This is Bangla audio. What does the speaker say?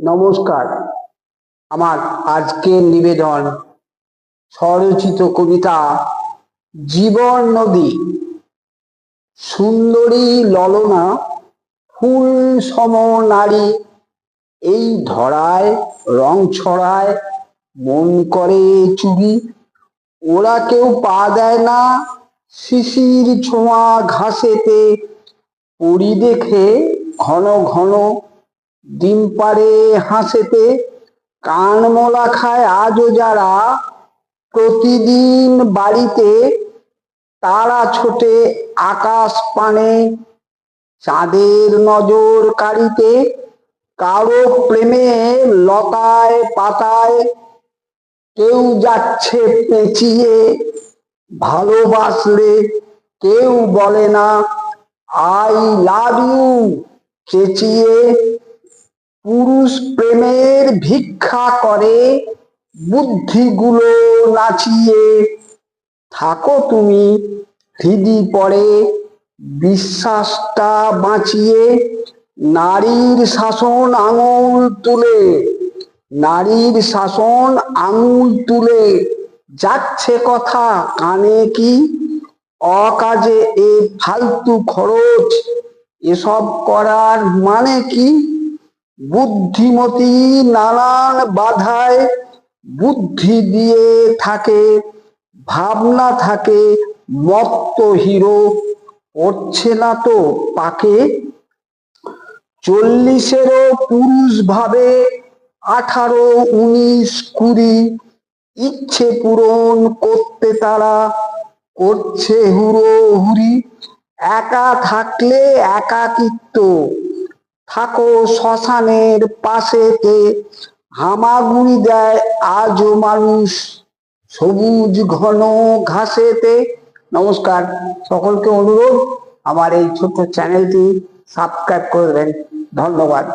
নমস্কার। আমার আজকের নিবেদন স্বরচিত কবিতা জীবন নদী। সুন্দরী ললনা ফুল সম নারী, এই ধরায় রং ছড়ায়, মন করে চুরি, ওরা কেউ পা দেয় না, শিশির ছোঁয়া ঘাসেতে পড়ি দেখে ঘন ঘন ডিম পাড়ে হাসেতে, কান মোলা খায় আজও যারা। প্রতিদিন বাড়িতে তারা ছোটে আকাশ পানে, চাঁদের নজর কাড়িতে। কারও প্রেমে লতায় পাতায় কেউ যাচ্ছে পেঁচিয়ে। ভালোবাসলে কেউ বলে না, আই লাভ ইউ চেঁচিয়ে পুরুষ প্রেমের ভিক্ষা করে, বুদ্ধিগুলো নাচিয়ে, থাকো তুমি হৃদি পড়ে, বিশ্বাসটা বাঁচিয়ে, নারীর শাসন আঙুল তুলে, নারীর শাসন আঙুল তুলে, যাচ্ছে কথা কানে কি? অকাজে এ ফালতু খরচ, এসব করার মানে কি? বুদ্ধিমতী নানান বাধায় বুদ্ধি দিয়ে থাকে, ভাবনা থাকে, মত্ত হিরো পড়ছে না তো পাকে। চল্লিশেরও পুরুষ ভাবে, আঠারো, উনিশ, কুড়ি, ইচ্ছে পূরণ করতে তারা করছে হুড়ো হুড়ি একা থাকলে একাকিত্ব। থাকো শ্মশানের পাশেতে হামাগুড়ি দেয় আজও মানুষ সবুজ ঘন ঘাসেতে। নমস্কার, সকলকে অনুরোধ, আমার এই ছোট্ট চ্যানেলটি সাবস্ক্রাইব করবেন ধন্যবাদ।